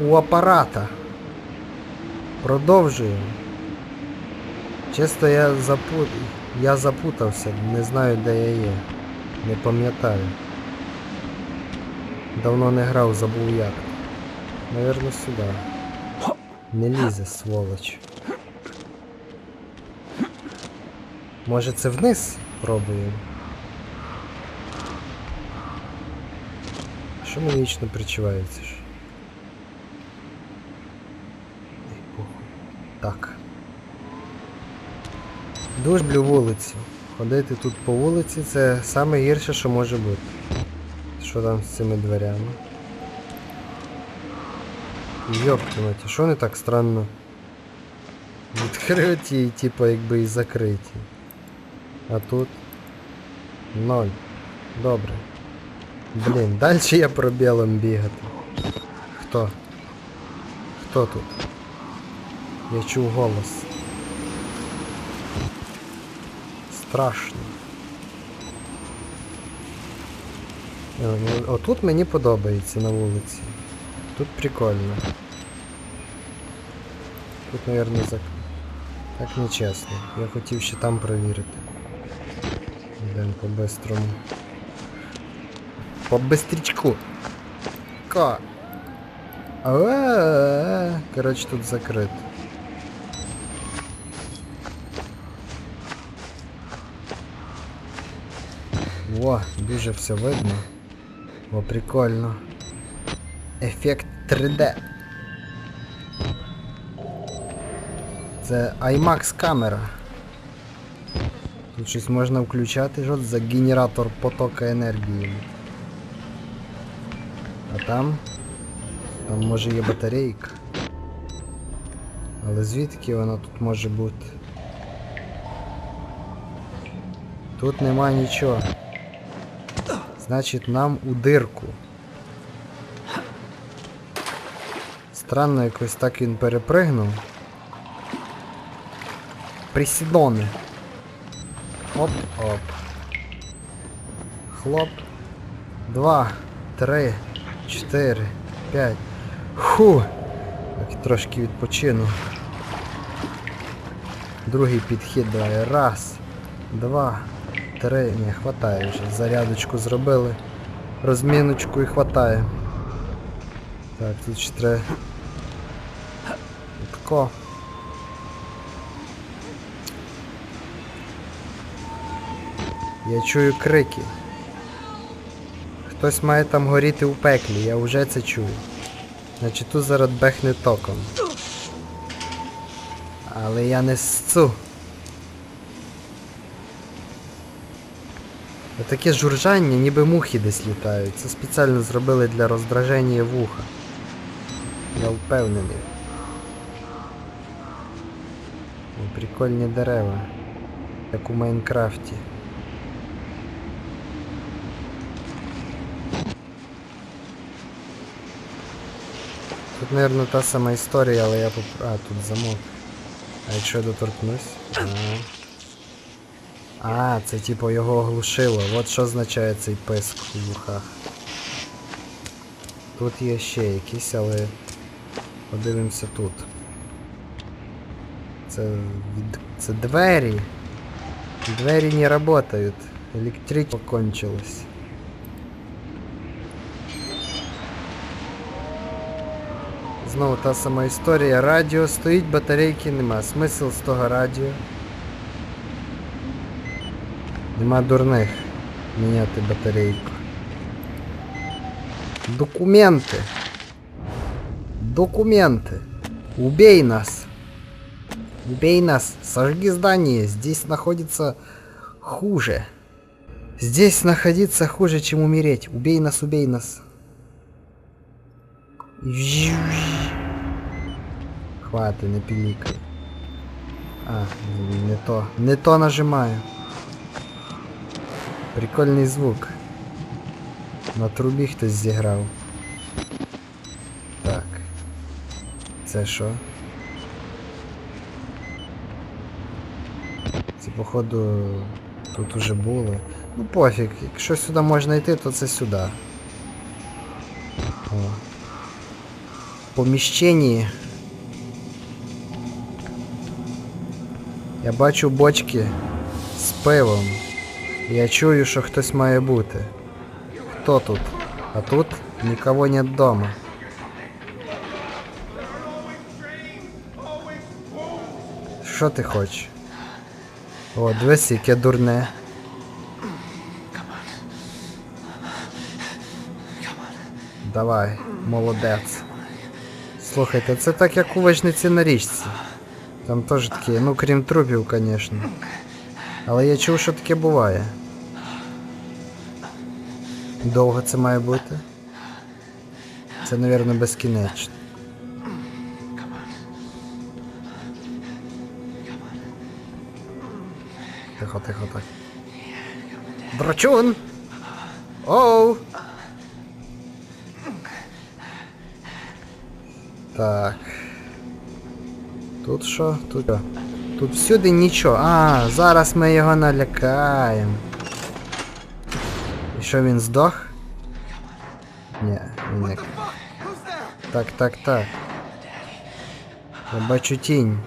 у апарата. Продовжуємо. Чесно, я запут... я запутався, не знаю де я є. Не пам'ятаю. Давно не грав, забув як. Наверно, сюди. Не лізе, сволоч. Може це вниз пробуємо? Що мені вічно причувається ж? Ей, похуй. Так. Дуже люблю вулицю. Ходити тут по вулиці це саме гірше, що може бути. Що там з цими дверями? Йоптиматі, що вони так странно? Відкриті, типу, якби і закриті. А тут ноль. Добре. Блін, далі я пробілом бігати. Хто? Хто тут? Я чув голос. Страшно. Е, ну, Отут мені подобається на вулиці. Тут прикольно. Тут, мабуть, зак... так нечесно. Я хотів ще там провірити. Йдемо по-бистрому. По-бистрічку. Ка. А-а-а. Коротше, тут закрито. Во, дуже все видно. О, прикольно. Ефект 3D. Це IMAX камера. Тут щось можна включати, це за генератор потока енергії. А там? Там може є батарейка. Але звідки вона тут може бути? Тут нема нічого. Значить нам у дирку. Странно якось так він перепригнув. Присідони. Оп-оп. Хлоп. Два, три, чотири, п'ять. Ху! Так трошки відпочину. Другий підхід давай. Раз, два, три. Не, хватає вже. Зарядочку зробили. Розміночку і хватає. Так, тут ще треба. Тако. Я чую крики. Хтось має там горіти у пеклі, я вже це чую. Значить тут зараз бехне током. Але я не сцу. Таке журжання, ніби мухи десь літають. Це спеціально зробили для роздраження вуха. Я впевнений. Прикольні дерева. Як у Майнкрафті. Тут, мабуть, та сама історія, але я поп... А, тут замок. А якщо я доторкнусь? А, а це типу його оглушило. От що означає цей писк у вухах. Тут є ще якісь, але подивимося тут. Це це двері. Двері не работают. Электричество кончилось. Знову та сама історія. Радіо стоїть, батарейки нема. Смисл з того радіо. Нема дурних міняти батарейку. Документи. Документы. Убей нас. Убей нас. Сожги здание. Здесь находится хуже. Здесь находиться хуже, чем умереть. Убей нас, убей нас. Хватит, не пиликай. А, не то. Не то нажимаю. Прикольний звук. На трубі хтось зіграв. Так. Це що? Це походу тут уже було. Ну пофіг, якщо сюди можна йти, то це сюди. О. поміщенні. Я бачу бочки з пивом. Я чую, що хтось має бути. Хто тут? А тут никого нет дома. Що ти хочеш? О, дивись, яке дурне. Давай, молодець. Слухайте, це так як у вечниці на річці. Там теж такі, ну крім трупів, звісно. Але я чув, що таке буває. Довго це має бути? Це, мабуть, безкінечно. Тихо, тихо, так. Драчун! Оу! Так. Тут що? Тут що? Тут всюди нічого. А, зараз ми його налякаємо. І що він здох? Ні, він не. Так, так, так. Я бачу тінь.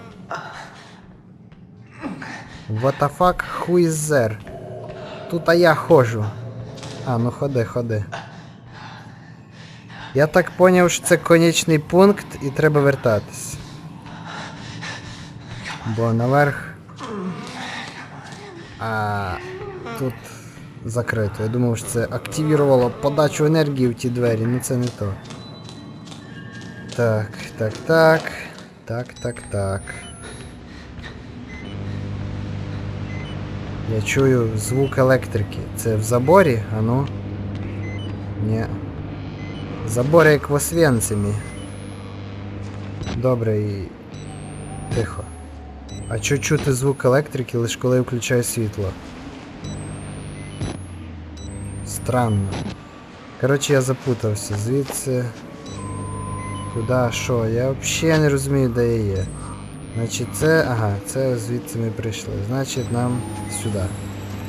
What the fuck? Who is there? Тут а я ходжу. А, ну ходи, ходи. Я так поняв, що це конечний пункт і треба вертатись. Бо наверх. А тут закрито. Я думав, що це активірувало подачу енергії в ті двері, ну це не то. Так, так, так. Так, так, так. Я чую звук електрики. Це в заборі? А ну? Ні. Забор як в Освенцимі. Добре і. Тихо. А чо чути звук електрики лише коли я включаю світло? Странно. Коротше, я запутався. Звідси. Куда, що? Я взагалі не розумію, де я є. Значить це... Ага, це звідси ми прийшли. Значить нам сюди.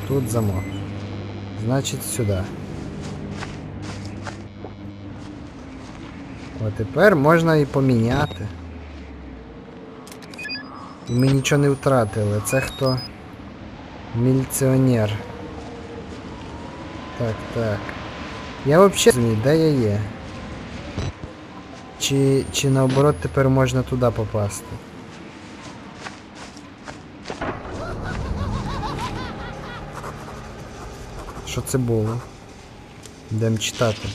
Тут замок. Значить сюди. О, тепер можна і поміняти. Ми нічого не втратили. Це хто? Міліціонер. Так, так. Я взагалі де я є. Чи, чи наоборот тепер можна туди попасти? Що це було? Йдемо читати.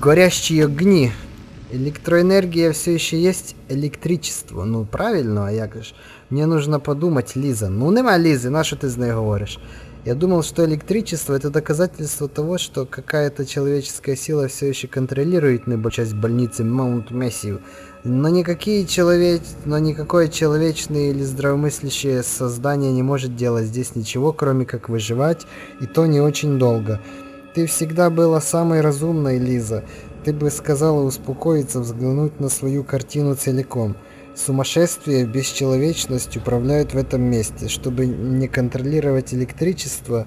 Горящие огни. Электроэнергия все еще есть электричество. Ну правильно, а як ж? Мне нужно подумать, Лиза. Ну нема Лизы, на что ты с ней говоришь? Я думал, что электричество это доказательство того, что какая-то человеческая сила все еще контролирует небо часть больницы Маунт Мессив. Но никакие человек... но никакое человечное или здравомыслящее создание не может делать здесь ничего, кроме как выживать, и то не очень долго. Ты всегда была самой разумной, Лиза. Ты бы сказала успокоиться, взглянуть на свою картину целиком. Сумасшествие, бесчеловечность управляют в этом месте. Чтобы не контролировать электричество,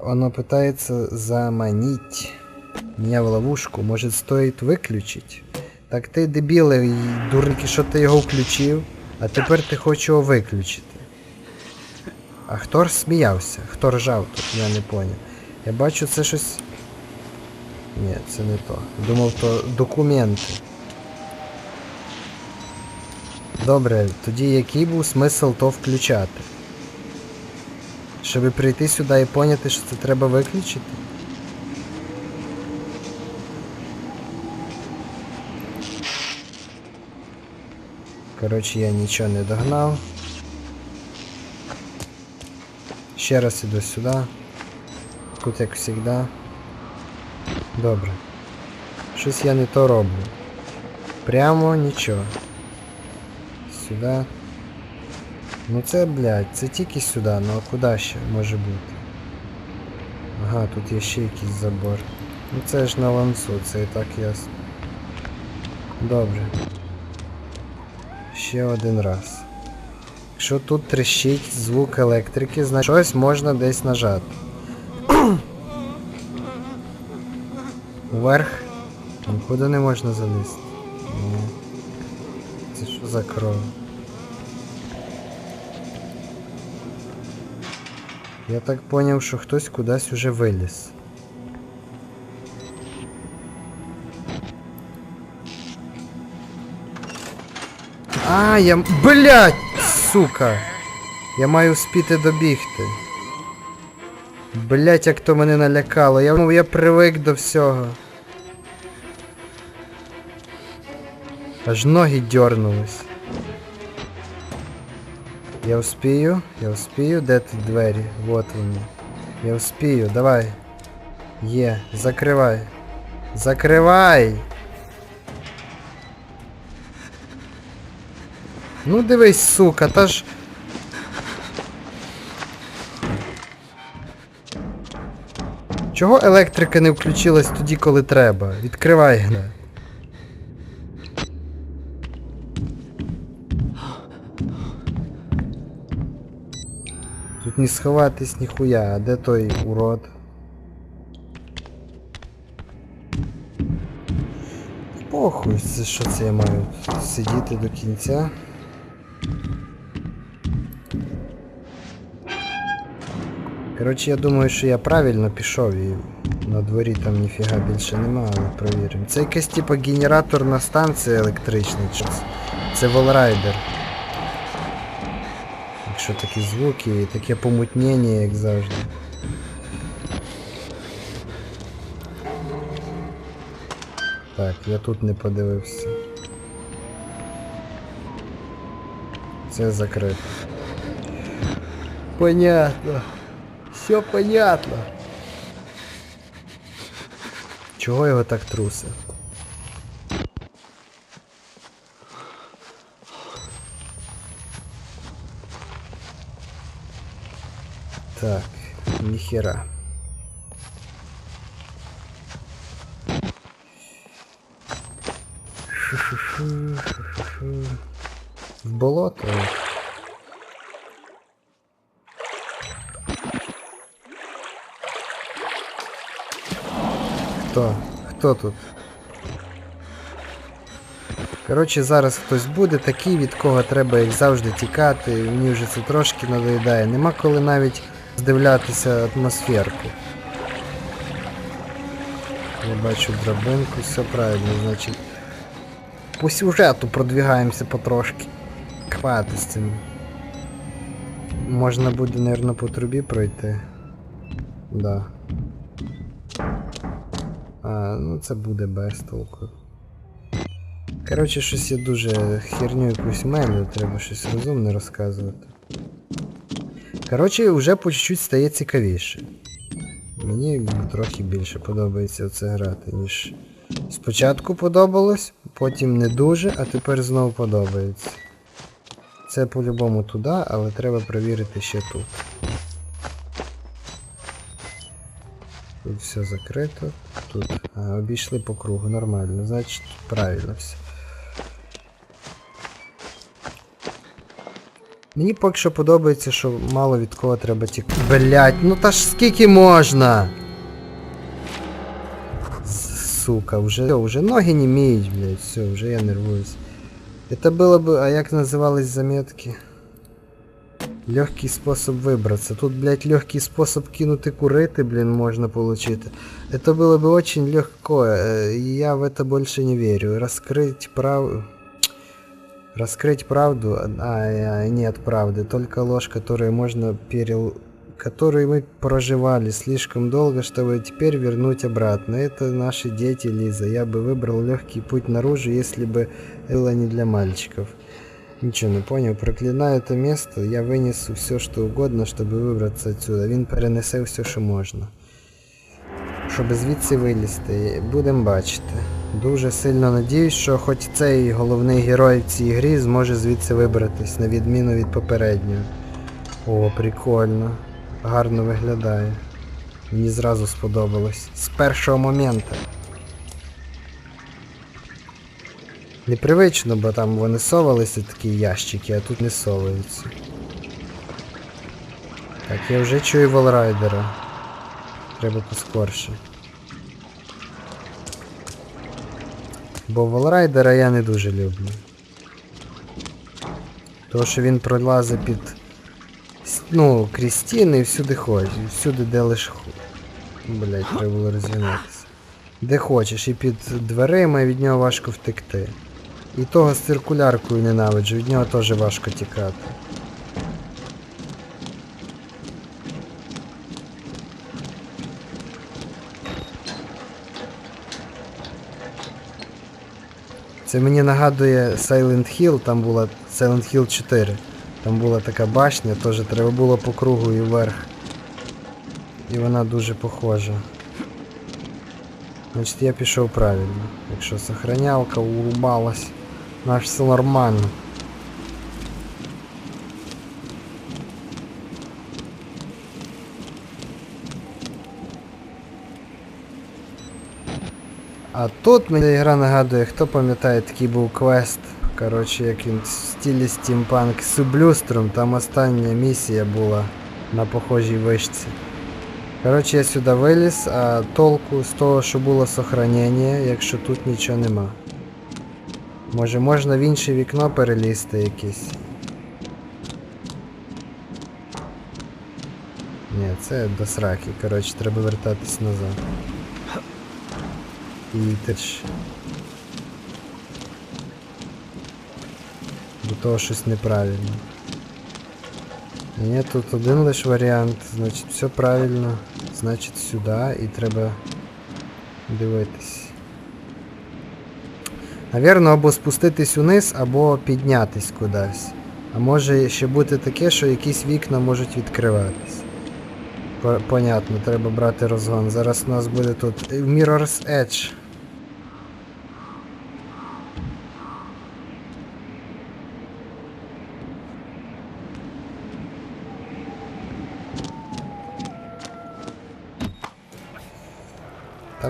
оно пытается заманить меня в ловушку. Может, стоит выключить? Так ти дебілий, дурники, що ти його включив, а тепер ти хочеш його виключити. А хто ж сміявся? Хто ржав тут, я не поняв. Я бачу щось. Ні, це не то. Думав, то документи. Добре, тоді який був смисл то включати? Щоб прийти сюди і поняти, що це треба виключити? Коротше, я нічого не догнав. Ще раз іду сюди. Тут як завжди. Добре. Щось я не то роблю. Прямо нічого. Сюди. Ну це, блядь, це тільки сюди, ну а куди ще може бути? Ага, тут є ще якийсь забор. Ну це ж на ланцу, це і так ясно. Добре. Ще один раз. Якщо тут трещить звук електрики, значить щось можна десь нажати. Вверх. Там куди не можна залізти? Ні. Це що за кров? Я так поняв, що хтось кудись уже виліз. А, я... Блять! Сука! Я маю вспіти добігти. Блять, як то мене налякало. Я, ну, я привик до всього. Аж ноги дьорнулись. Я успію, я успію, де тут двері? Вот вони. Я успію, давай. Є, закривай. Закривай! Ну дивись, сука, та ж. Чого електрика не включилась тоді, коли треба? Відкривай. гне. Не сховатись ніхуя, а де той урод? Похуй, це що це я маю сидіти до кінця. Коротше, я думаю, що я правильно пішов і на дворі там ніфіга більше нема, але провіримо. Це якась типа генераторна станція електрична. Це волрайдер. Якщо такі звуки і таке помутнення, як завжди. Так, я тут не подивився. Це закрито. Понятно. Все понятно. Чого його так труси? Так, ніхера. Шу-шу-шу, шу-шу-шу. В болото. Хто? Хто тут? Коротше, зараз хтось буде такий, від кого треба, як завжди, тікати. Мені вже це трошки надоїдає. Нема коли навіть здивлятися атмосферку. Я бачу драбинку, все правильно, значить. По сюжету продвигаємося потрошки. Хвати з цим. Можна буде, мабуть, по трубі пройти. Да. А, ну це буде без толку. Коротше, щось я дуже херню якусь мелю, треба щось розумне розказувати. Коротше, вже по чуть-чуть стає цікавіше. Мені трохи більше подобається це грати, ніж спочатку подобалось, потім не дуже, а тепер знову подобається. Це по-любому туди, але треба перевірити ще тут. Тут все закрито. Тут. А, обійшли по кругу, нормально, значить правильно все. Мені поки що подобається, що мало від кого треба тікати. Блять, ну та ж скільки можна? Сука, вже, вже ноги не міють, блядь, все, вже я нервуюсь. Это было бы, а як назывались заметки? Легкий способ выбраться. Тут, блядь, легкий способ кинути курити, блин, можно получить. Это было бы очень легко. э, и Я в это больше не верю. Раскрыть прав... Раскрыть правду? А, а, нет правды. Только ложь, которую можно перел... Которую мы проживали слишком долго, чтобы теперь вернуть обратно. Это наши дети, Лиза. Я бы выбрал легкий путь наружу, если бы было не для мальчиков. Ничего не понял. Проклинаю это место. Я вынесу все, что угодно, чтобы выбраться отсюда. Він перенесе все, що можна. Щоб звідси вилізти. Будемо бачити. Дуже сильно надіюсь, що хоч цей головний герой в цій грі зможе звідси вибратись, на відміну від попереднього. О, прикольно. Гарно виглядає. Мені зразу сподобалось. З першого моменту. Непривично, бо там вони совалися такі ящики, а тут не соваються. Так, я вже чую волрайдера. Треба поскорше. Бо Волрайдера я не дуже люблю. Тому що він пролазить під. Ну, крізь стіни і всюди ходить. Всюди, де лиш. Блять, треба було розвінатися. Де хочеш, і під дверима, від нього важко втекти. І того з циркуляркою ненавиджу, від нього теж важко тікати. Це мені нагадує Silent Hill, там була Silent Hill 4. Там була така башня, теж треба було по кругу і вверх. І вона дуже похожа. Значить я пішов правильно. Якщо сохранялка улыбалась, наш все нормально. А тут мені гра нагадує, хто пам'ятає, такий був квест. Коротше, як він в стилі стімпанк з блюстром, там остання місія була на похожій вишці. Коротше, я сюди виліз, а толку з того, що було сохранення, якщо тут нічого нема. Може можна в інше вікно перелізти якесь. Ні, це до сраки. Коротше, треба вертатись назад. Ж. До того щось неправильно. Ні, тут один лиш варіант, значить все правильно. Значить сюди і треба дивитись. Навірно, або спуститись униз, або піднятись кудись. А може ще бути таке, що якісь вікна можуть відкриватись. Понятно, треба брати розгон. Зараз у нас буде тут Mirror's Edge.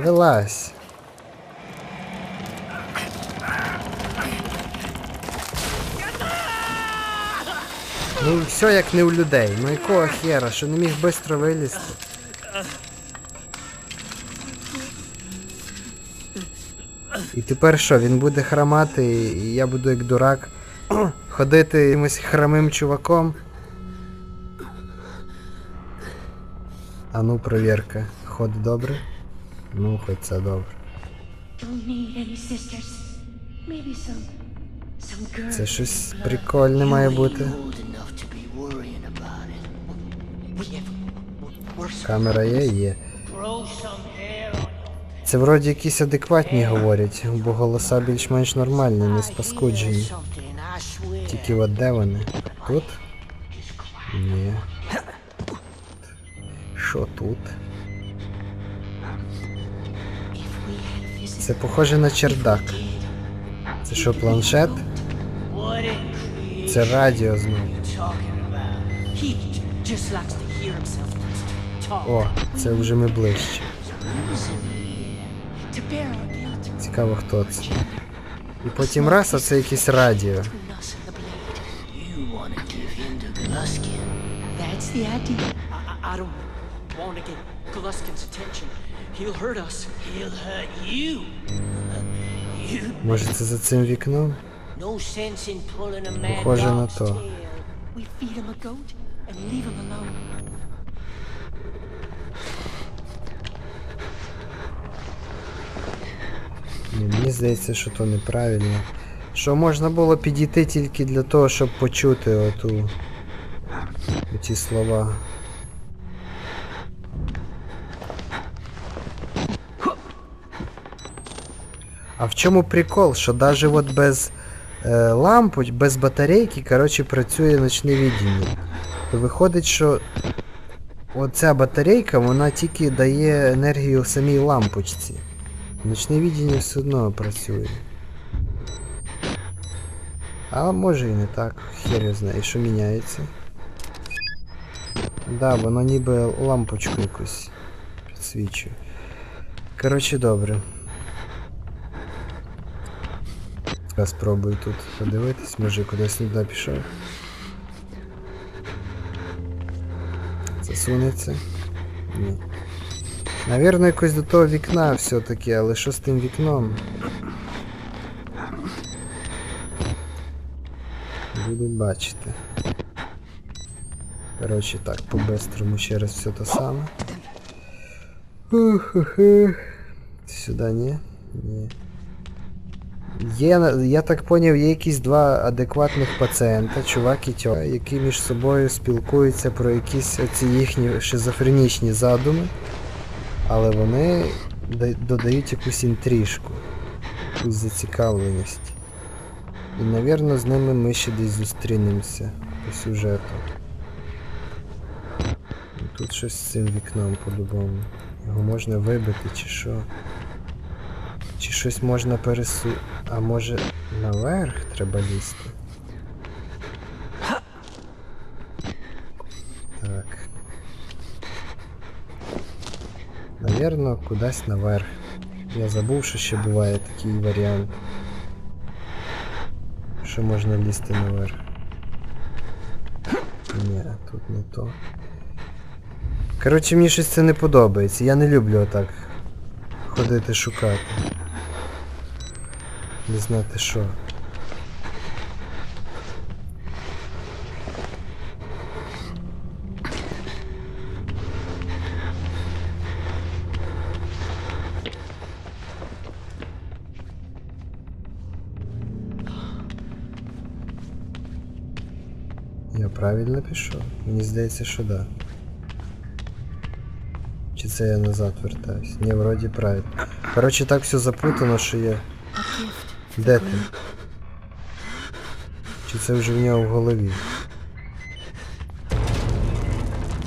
Та вилазь. Ну все як не у людей. Ну якого хера, що не міг швидко вилізти. І тепер що, він буде хромати, і- я буду як дурак ходити якимось хромим чуваком. А ну, провірка. Ход добре? Ну, хоч це добре. Це щось прикольне має бути. Камера є, є. Це вроді якісь адекватні говорять, бо голоса більш-менш нормальні, не спаскуджені. Тільки от де вони? Тут? Це похоже на чердак. Це що, планшет? Це радіо знову. О, це вже ми ближче. Цікаво, хто це. І потім раз, а це якесь радіо. That's the idea. I, I don't want to get Gluskin's attention. He'll hurt us. He'll hurt you. you. Може це за цим вікном? No sense in pulling a mad Похоже на то. We feed him a goat and leave him alone. Ні, Мені здається, що то неправильно. Що можна було підійти тільки для того, щоб почути оту ці слова. А в чому прикол? Що навіть от без е, лампоч, без батарейки, коротше, працює ночне відділення. То виходить, що оця батарейка, вона тільки дає енергію самій лампочці. Ночне відділення все одно працює. А може і не так, хер його знає, що міняється. Да, воно ніби лампочку якусь підсвічує. Коротше, добре. Я спробую тут подивитись, може кудись не туди пішов. Засунеться. Ні. Навірно, якось до того вікна все-таки, але що з тим вікном? Буду бачити. Коротше так, по-бестрому ще раз все те саме. Ух-ух-ух. Сюди ні? Ні. Є, я так поняв, є якісь два адекватних пацієнта, чувак і тьо, які між собою спілкуються про якісь оці їхні шизофренічні задуми, але вони додають якусь інтрижку, якусь зацікавленість. І, навірно, з ними ми ще десь зустрінемося по сюжету. Тут щось з цим вікном по-любому. Його можна вибити чи що. Чи щось можна пересу... А може наверх треба лізти? Так. Навірно, кудись наверх. Я забув, що ще буває такий варіант. Що можна лізти наверх. Ні, тут не то. Коротше, мені щось це не подобається. Я не люблю отак ходити шукати. Не знати що. Я правильно пішов? Мені здається, що да. Чи це я назад вертаюсь? Ні, вроді правильно. Коротше, так все запутано, що я. Де ти? Чи це вже в нього в голові?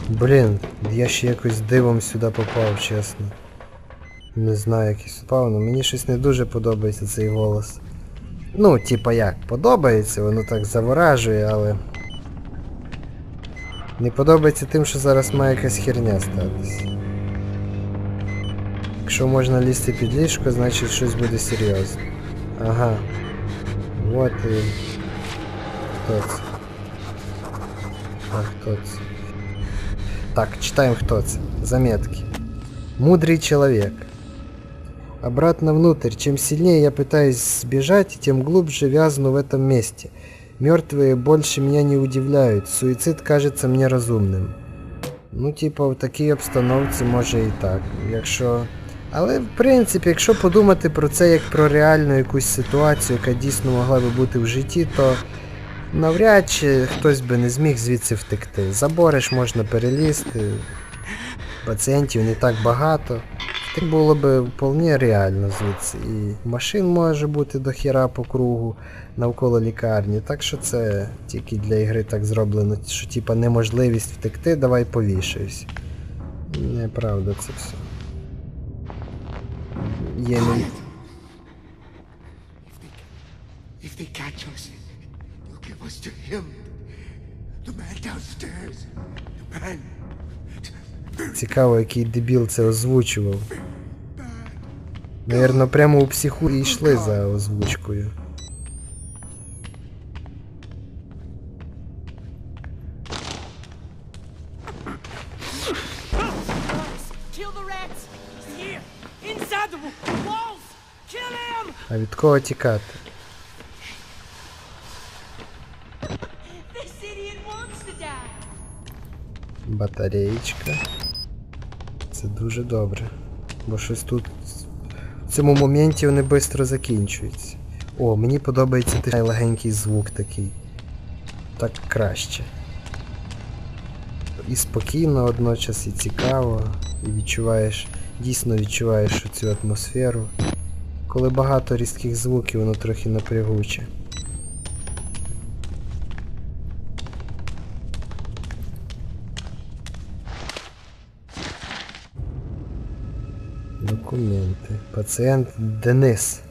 Блін, я ще якось дивом сюди попав, чесно. Не знаю, як я сюди але мені щось не дуже подобається цей голос. Ну, типа як, подобається, воно так заворажує, але. Не подобається тим, що зараз має якась херня статись. Якщо можна лізти під ліжко, значить щось буде серйозне. Ага. Вот і. Хто це? А хто це? Так, читаем кто це. Заметки. Мудрый человек. Обратно внутрь. Чем сильнее я пытаюсь сбежать, тем глубже вязну в этом месте. Мертвые больше меня не удивляют. Суицид кажется мне разумным. Ну, типа, в такій обстановці може і так. Якщо. Але в принципі, якщо подумати про це як про реальну якусь ситуацію, яка дійсно могла би бути в житті, то навряд чи хтось би не зміг звідси втекти. Забори ж можна перелізти, пацієнтів не так багато. Так було би вполне реально звідси. І машин може бути до хіра по кругу навколо лікарні. Так що це тільки для ігри так зроблено, що типа неможливість втекти, давай повішаюсь. Неправда це все. Мі- If they catch us, they'll give us to him. The man downstairs. The man. Цікаво, який дебіл це озвучував. Навірно, прямо у психу і йшли за озвучкою. Від кого тікати? Батареєчка. Це дуже добре. Бо щось тут в цьому моменті вони швидко закінчуються. О, мені подобається той легенький звук такий. Так краще. І спокійно одночас, і цікаво, і відчуваєш, дійсно відчуваєш цю атмосферу. Коли багато різких звуків, воно трохи напрягуче. Документи. Пацієнт Денис.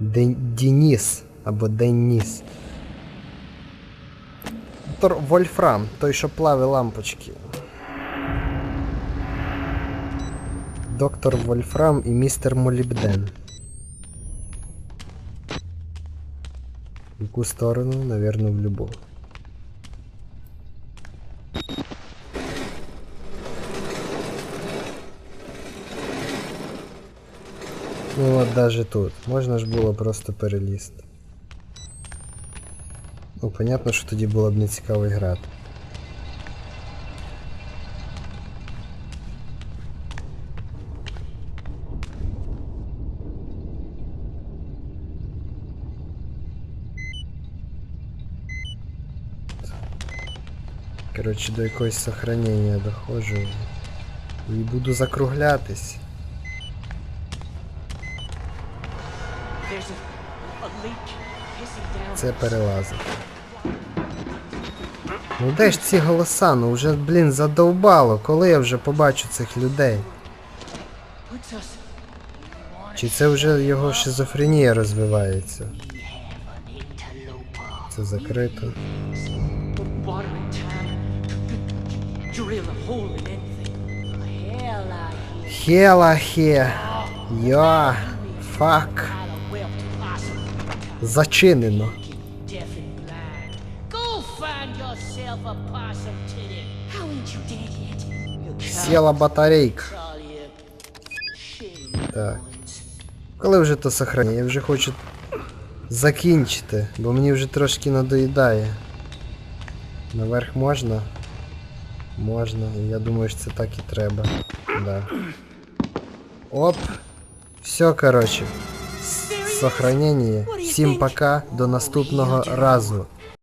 Ден... Деніс або Деніс. Вольфрам, той, що плаве лампочки. Доктор Вольфрам і містер Молібден. В яку сторону? Навірно, в любу. Ну от даже тут. Можна ж було просто перелізти. Ну, понятно, що тоді було б не цікаво грати. Коротше, до якогось сохранення доходжу. І буду закруглятись. Це перелазить. Ну де ж ці голоса? Ну вже, блін, задовбало. Коли я вже побачу цих людей? Чи це вже його шизофренія розвивається? Це закрито. I Хелахе. Я. Фак. had a well possum. Зачинено. Deaf and blind. Go find yourself a possum today. How ain't you dead yet? You can't Сіла батарейка. call you. Shame. Так. Коли вже то сохранення? Я вже хочу закінчити, бо мені вже трошки надоїдає. Наверх можна? Можна. Я думаю, що це так і треба. Да. Оп. Все, короче. Сохранення. Всім пока. До наступного разу.